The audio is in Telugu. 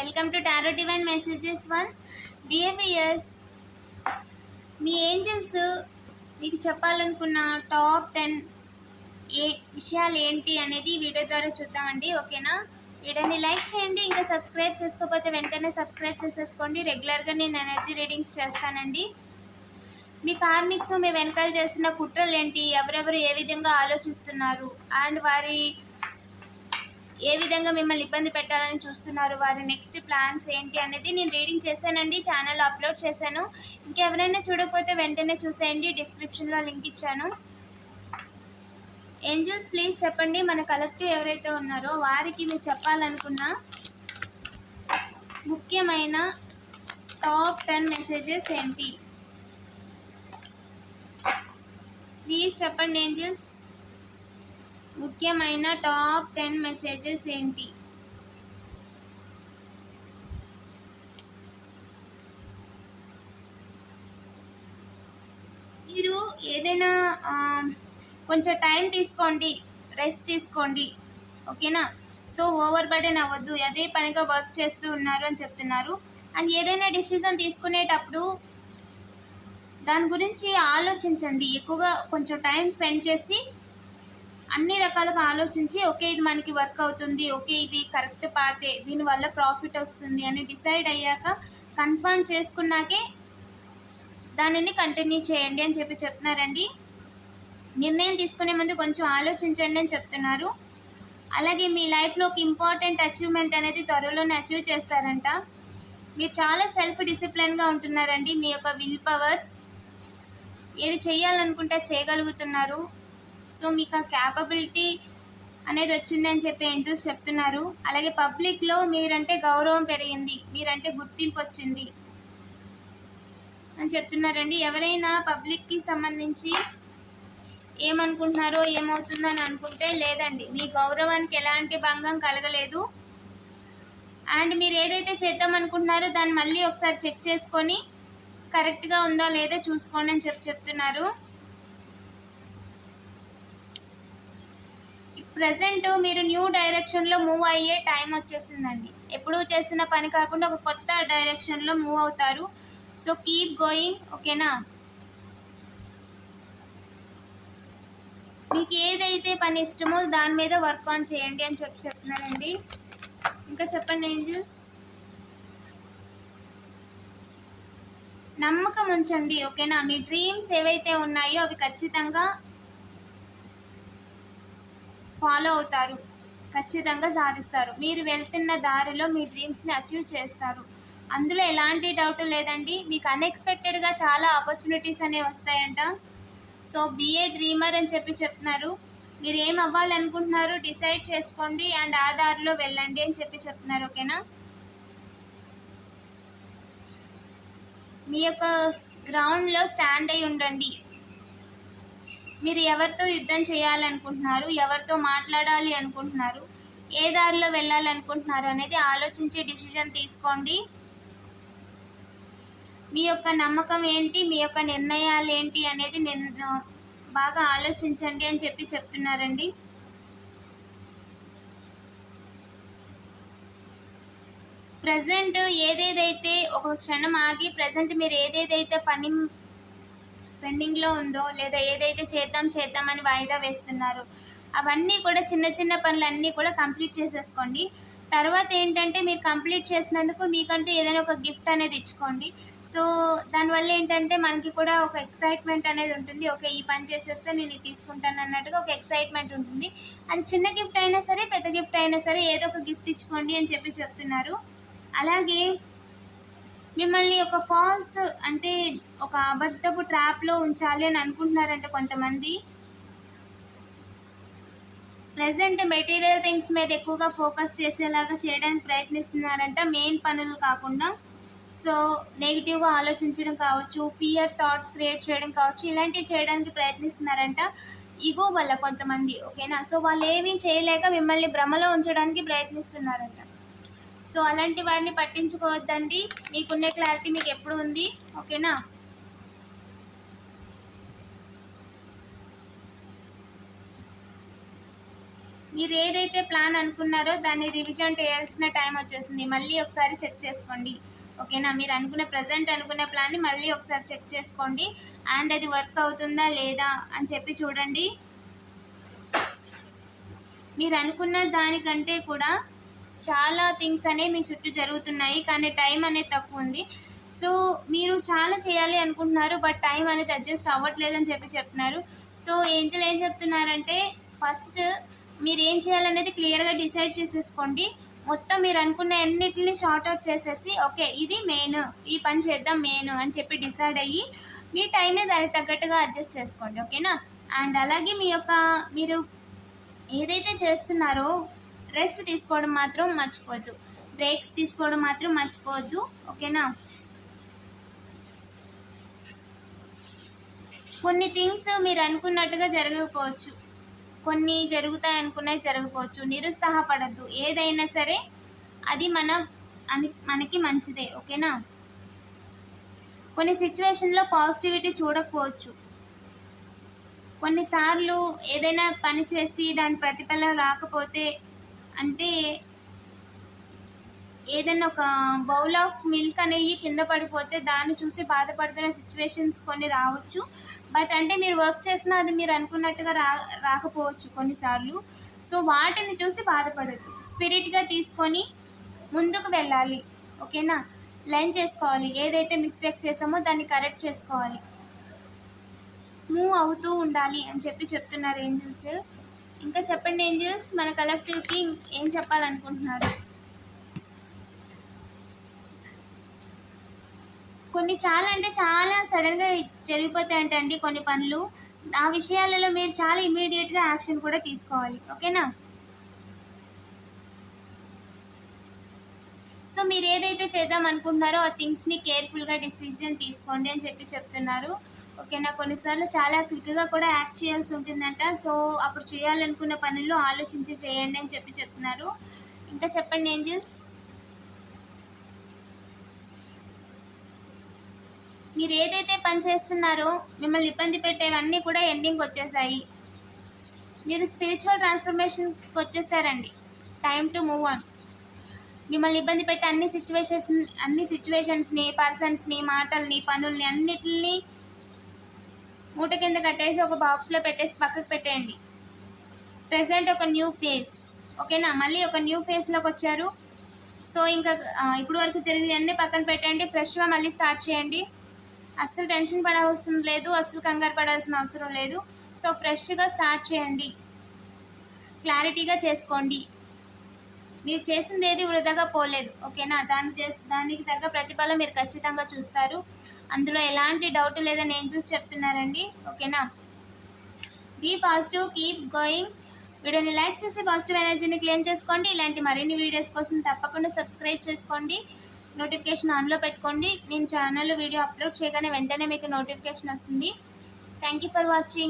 Welcome to tarot divine messages one behaviours me angels మీకు చెప్పాలనుకున్న టాప్ టెన్ ఏ విషయాలు ఏంటి అనేది వీడియో ద్వారా చూద్దామండి ఓకేనా? వీడియోని లైక్ చేయండి ఇంకా సబ్స్క్రైబ్ చేసుకోకపోతే వెంటనే సబ్స్క్రైబ్ చేసేసుకోండి. రెగ్యులర్గా నేను ఎనర్జీ రీడింగ్స్ చేస్తానండి. మీ కార్మిక్స్ మీ వెనకాల చేస్తున్న కుట్రలు ఏంటి? ఎవరెవరు ఏ విధంగా ఆలోచిస్తున్నారు? అండ్ వారి ఏ విధంగా మిమ్మల్ని ఇబ్బంది పెట్టాలని చూస్తున్నారు? వారి నెక్స్ట్ ప్లాన్స్ ఏంటి అనేది నేను రీడింగ్ చేశానండి ఛానల్ అప్లోడ్ చేశాను. ఇంకెవరైనా చూడకపోతే వెంటనే చూసేయండి డిస్క్రిప్షన్లో లింక్ ఇచ్చాను. ఏంజల్స్ ప్లీజ్ చెప్పండి మన కలెక్టివ్ ఎవరైతే ఉన్నారో వారికి మీరు చెప్పాలనుకున్న ముఖ్యమైన టాప్ టెన్ మెసేజెస్ ఏంటి? ప్లీజ్ చెప్పండి ఏంజల్స్ ముఖ్యమైన టాప్ టెన్ మెసేజెస్ ఏంటి? మీరు ఏదైనా కొంచెం టైం తీసుకోండి రెస్ట్ తీసుకోండి ఓకేనా? సో ఓవర్ బర్డెన్ అవ్వద్దు అదే పనిగా వర్క్ చేస్తూ ఉన్నారు అని చెప్తున్నారు. అండ్ ఏదైనా డిసిజన్ తీసుకునేటప్పుడు దాని గురించి ఆలోచించండి ఎక్కువగా కొంచెం టైం స్పెండ్ చేసి అన్ని రకాలుగా ఆలోచించి ఓకే ఇది మనకి వర్క్ అవుతుంది ఓకే ఇది కరెక్ట్ పాతే దీనివల్ల ప్రాఫిట్ వస్తుంది అని డిసైడ్ అయ్యాక కన్ఫర్మ్ చేసుకున్నాకే దానిని కంటిన్యూ చేయండి అని చెప్పి చెప్తున్నారండి. నిర్ణయం తీసుకునే ముందు కొంచెం ఆలోచించండి అని చెప్తున్నారు. అలాగే మీ లైఫ్లో ఒక ఇంపార్టెంట్ అచీవ్మెంట్ అనేది త్వరలోనే అచీవ్ చేస్తారంట. మీరు చాలా సెల్ఫ్ డిసిప్లిన్గా ఉంటున్నారండి. మీ యొక్క విల్ పవర్ ఏది చేయాలనుకుంటే చేయగలుగుతున్నారు. సో మీకు ఆ క్యాపబిలిటీ అనేది వచ్చిందని చెప్పి ఏంజల్స్ చెప్తున్నారు. అలాగే పబ్లిక్లో మీరంటే గౌరవం పెరిగింది మీరంటే గుర్తింపు వచ్చింది అని చెప్తున్నారండి. ఎవరైనా పబ్లిక్కి సంబంధించి ఏమనుకుంటున్నారో ఏమవుతుందో అని అనుకుంటే లేదండి. మీ గౌరవానికి ఎలాంటి భంగం కలగలేదు. అండ్ మీరు ఏదైతే చేద్దాం అనుకుంటున్నారో దాన్ని మళ్ళీ ఒకసారి చెక్ చేసుకొని కరెక్ట్గా ఉందా లేదా చూసుకోండి అని చెప్పి చెప్తున్నారు. ప్రజెంట్ మీరు న్యూ డైరెక్షన్లో మూవ్ అయ్యే టైం వచ్చేసిందండి. ఎప్పుడూ చేస్తున్న పని కాకుండా ఒక కొత్త డైరెక్షన్లో మూవ్ అవుతారు. సో కీప్ గోయింగ్ ఓకేనా మీకు ఏదైతే పని ఇష్టమో దాని మీద వర్క్ ఆన్ చేయండి అని చెప్పి చెప్తున్నానండి. ఇంకా చెప్పండి ఏంజల్స్? నమ్మకం ఉంచండి ఓకేనా మీ డ్రీమ్స్ ఏవైతే ఉన్నాయో అవి ఖచ్చితంగా ఫాలో అవుతారు. ఖచ్చితంగా సాధిస్తారు. మీరు వెళ్తున్న దారిలో మీ డ్రీమ్స్ని అచీవ్ చేస్తారు. అందులో ఎలాంటి డౌట్ లేదండి. మీకు అన్ఎక్స్పెక్టెడ్గా చాలా ఆపర్చునిటీస్ అనేవి వస్తాయంట. సో బిఏ డ్రీమర్ అని చెప్పి చెప్తున్నారు. మీరు ఏం అవ్వాలనుకుంటున్నారు డిసైడ్ చేసుకోండి అండ్ ఆ దారిలో వెళ్ళండి అని చెప్పి చెప్తున్నారు. ఓకేనా మీ యొక్క గ్రౌండ్లో స్టాండ్ అయి ఉండండి. మీరు ఎవరితో యుద్ధం చేయాలనుకుంటున్నారు? ఎవరితో మాట్లాడాలి అనుకుంటున్నారు? ఏ దారిలో వెళ్ళాలనుకుంటున్నారు అనేది ఆలోచించి డిసిజన్ తీసుకోండి. మీ యొక్క నమ్మకం ఏంటి? మీ యొక్క నిర్ణయాలు ఏంటి అనేది నేను బాగా ఆలోచించండి అని చెప్పి చెప్తున్నారండి. ప్రజెంట్ ఏదేదైతే ఒక క్షణం ఆగి ప్రజెంట్ మీరు ఏదేదైతే పని పెండింగ్లో ఉందో లేదా ఏదైతే చేద్దాం చేద్దాం అని వాయిదా వేస్తున్నారో అవన్నీ కూడా చిన్న చిన్న పనులన్నీ కూడా కంప్లీట్ చేసేసుకోండి. తర్వాత ఏంటంటే మీరు కంప్లీట్ చేసినందుకు మీకంటూ ఏదైనా ఒక గిఫ్ట్ అనేది ఇచ్చుకోండి. సో దానివల్ల ఏంటంటే మనకి కూడా ఒక ఎక్సైట్మెంట్ అనేది ఉంటుంది. ఓకే ఈ పని చేసేస్తే నేను ఇది తీసుకుంటాను అన్నట్టుగా ఒక ఎక్సైట్మెంట్ ఉంటుంది. అది చిన్న గిఫ్ట్ అయినా సరే పెద్ద గిఫ్ట్ అయినా సరే ఏదో ఒక గిఫ్ట్ ఇచ్చుకోండి అని చెప్పి చెప్తున్నారు. అలాగే మిమ్మల్ని ఒక ఫాల్స్ అంటే ఒక అబద్ధపు ట్రాప్లో ఉంచాలి అని అనుకుంటున్నారంట కొంతమంది. ప్రజెంట్ మెటీరియల్ థింగ్స్ మీద ఎక్కువగా ఫోకస్ చేసేలాగా చేయడానికి ప్రయత్నిస్తున్నారంట మెయిన్ పనులు కాకుండా. సో నెగిటివ్గా ఆలోచించడం కావచ్చు ఫియర్ థాట్స్ క్రియేట్ చేయడం కావచ్చు ఇలాంటివి చేయడానికి ప్రయత్నిస్తున్నారంట ఇగో వల్ల కొంతమంది ఓకేనా? సో వాళ్ళు ఏమీ చేయలేక మిమ్మల్ని భ్రమలో ఉంచడానికి ప్రయత్నిస్తున్నారంట. సో అలాంటి వారిని పట్టించుకోవద్దండి. మీకున్న క్లారిటీ మీకు ఎప్పుడు ఉంది? ఓకేనా? మీరు ఏదైతే ప్లాన్ అనుకున్నారో దాన్ని రివిజన్ చేయాల్సిన టైం వచ్చేసింది. మళ్ళీ ఒకసారి చెక్ చేసుకోండి. ఓకేనా? మీరు అనుకున్న ప్రజెంట్ అనుకున్న ప్లాన్ని మళ్ళీ ఒకసారి చెక్ చేసుకోండి. అండ్ అది వర్క్ అవుతుందా లేదా అని చెప్పి చూడండి. మీరు అనుకున్న దానికంటే కూడా చాలా థింగ్స్ అనేవి మీ చుట్టూ జరుగుతున్నాయి కానీ టైం అనేది తక్కువ ఉంది. సో మీరు చాలా చేయాలి అనుకుంటున్నారు బట్ టైం అనేది అడ్జస్ట్ అవ్వట్లేదు అని చెప్పి చెప్తున్నారు. సో ఏంజల్ ఏం చెప్తున్నారంటే ఫస్ట్ మీరు ఏం చేయాలనేది క్లియర్గా డిసైడ్ చేసేసుకోండి. మొత్తం మీరు అనుకున్న అన్నిటిని షార్ట్ అవుట్ చేసేసి ఓకే ఇది మెయిన్ ఈ పని చేద్దాం మెయిన్ అని చెప్పి డిసైడ్ అయ్యి మీ టైంని దానికి తగ్గట్టుగా అడ్జస్ట్ చేసుకోండి ఓకేనా అండ్ అలాగే మీ యొక్క మీరు ఏదైతే చేస్తున్నారో రెస్ట్ తీసుకోవడం మాత్రం మర్చిపోవద్దు. బ్రేక్స్ తీసుకోవడం మాత్రం మర్చిపోవద్దు. ఓకేనా? కొన్ని థింగ్స్ మీరు అనుకున్నట్టుగా జరగకపోవచ్చు. కొన్ని జరుగుతాయి అనుకున్నవి జరగకపోవచ్చు. నిరుత్సాహపడద్దు ఏదైనా సరే అది మన అని మనకి మంచిదే. ఓకేనా? కొన్ని సిచ్యువేషన్లో పాజిటివిటీ చూడకపోవచ్చు. కొన్నిసార్లు ఏదైనా పని చేసి దాని ప్రతిఫలం రాకపోతే అంటే ఏదైనా ఒక బౌల్ ఆఫ్ మిల్క్ అనేది కింద పడిపోతే దాన్ని చూసి బాధపడుతున్న సిచ్యువేషన్స్ కొన్ని రావచ్చు. బట్ అంటే మీరు వర్క్ చేసినా అది మీరు అనుకున్నట్టుగా రా రాకపోవచ్చు కొన్నిసార్లు. సో వాటిని చూసి బాధపడద్దు. స్పిరిట్గా తీసుకొని ముందుకు వెళ్ళాలి. ఓకేనా లైన్ చేసుకోవాలి. ఏదైతే మిస్టేక్ చేసామో దాన్ని కరెక్ట్ చేసుకోవాలి. మూవ్ అవుతూ ఉండాలి అని చెప్పి చెప్తున్నారు ఏంజల్స్ ఇంకా చెప్పండి ఏంజల్స్? మన కలెక్టివ్కి ఏం చెప్పాలనుకుంటున్నారు? కొన్ని చాలా అంటే చాలా సడన్గా జరిగిపోతాయంట అండి కొన్ని పనులు. ఆ విషయాలలో మీరు చాలా ఇమీడియట్గా యాక్షన్ కూడా తీసుకోవాలి. ఓకేనా? సో మీరు ఏదైతే చేద్దాం అనుకుంటున్నారో ఆ థింగ్స్ని కేర్ఫుల్గా డిసిజన్ తీసుకోండి అని చెప్పి చెప్తున్నారు. ఓకేనా కొన్నిసార్లు చాలా క్విక్గా కూడా యాక్ట్ చేయాల్సి ఉంటుందంట. సో అప్పుడు చేయాలనుకున్న పనుల్లో ఆలోచించి చేయండి అని చెప్పి చెప్తున్నారు. ఇంకా చెప్పండి ఏంజిల్స్? మీరు ఏదైతే పని చేస్తున్నారో మిమ్మల్ని ఇబ్బంది పెట్టేవన్నీ కూడా ఎండింగ్ వచ్చేసాయి. మీరు స్పిరిచువల్ ట్రాన్స్ఫర్మేషన్కి వచ్చేసారండి. టైం టు మూవ్ ఆన్ మిమ్మల్ని ఇబ్బంది పెట్టే అన్ని సిచ్యువేషన్స్ అన్ని సిచ్యువేషన్స్ని పర్సన్స్ని మాటల్ని పనుల్ని అన్నిటిని మూట కింద కట్టేసి ఒక బాక్స్లో పెట్టేసి పక్కకు పెట్టేయండి. ప్రజెంట్ ఒక న్యూ ఫేస్ ఓకేనా మళ్ళీ ఒక న్యూ ఫేస్లోకి వచ్చారు. సో ఇంకా ఇప్పుడు వరకు జరిగినవన్నీ పక్కన పెట్టండి. ఫ్రెష్గా మళ్ళీ స్టార్ట్ చేయండి. అస్సలు టెన్షన్ పడాల్సిన లేదు అస్సలు కంగారు పడాల్సిన అవసరం లేదు. సో ఫ్రెష్గా స్టార్ట్ చేయండి. క్లారిటీగా చేసుకోండి. మీరు చేసింది ఏది వృధాగా పోలేదు. ఓకేనా దాన్ని చే దానికి తగ్గ ప్రతిఫలం మీరు ఖచ్చితంగా చూస్తారు. అందులో ఎలాంటి డౌట్ లేదని ఏంజల్స్ చెప్తున్నారండి. ఓకేనా బీ పాజిటివ్ కీప్ గోయింగ్ వీడియోని లైక్ చేసి పాజిటివ్ ఎనర్జీని క్లెయిమ్ చేసుకోండి. ఇలాంటి మరిన్ని వీడియోస్ కోసం తప్పకుండా సబ్స్క్రైబ్ చేసుకోండి. నోటిఫికేషన్ ఆన్లో పెట్టుకోండి. నేను ఛానల్లో వీడియో అప్లోడ్ చేయగానే వెంటనే మీకు నోటిఫికేషన్ వస్తుంది. Thank you for watching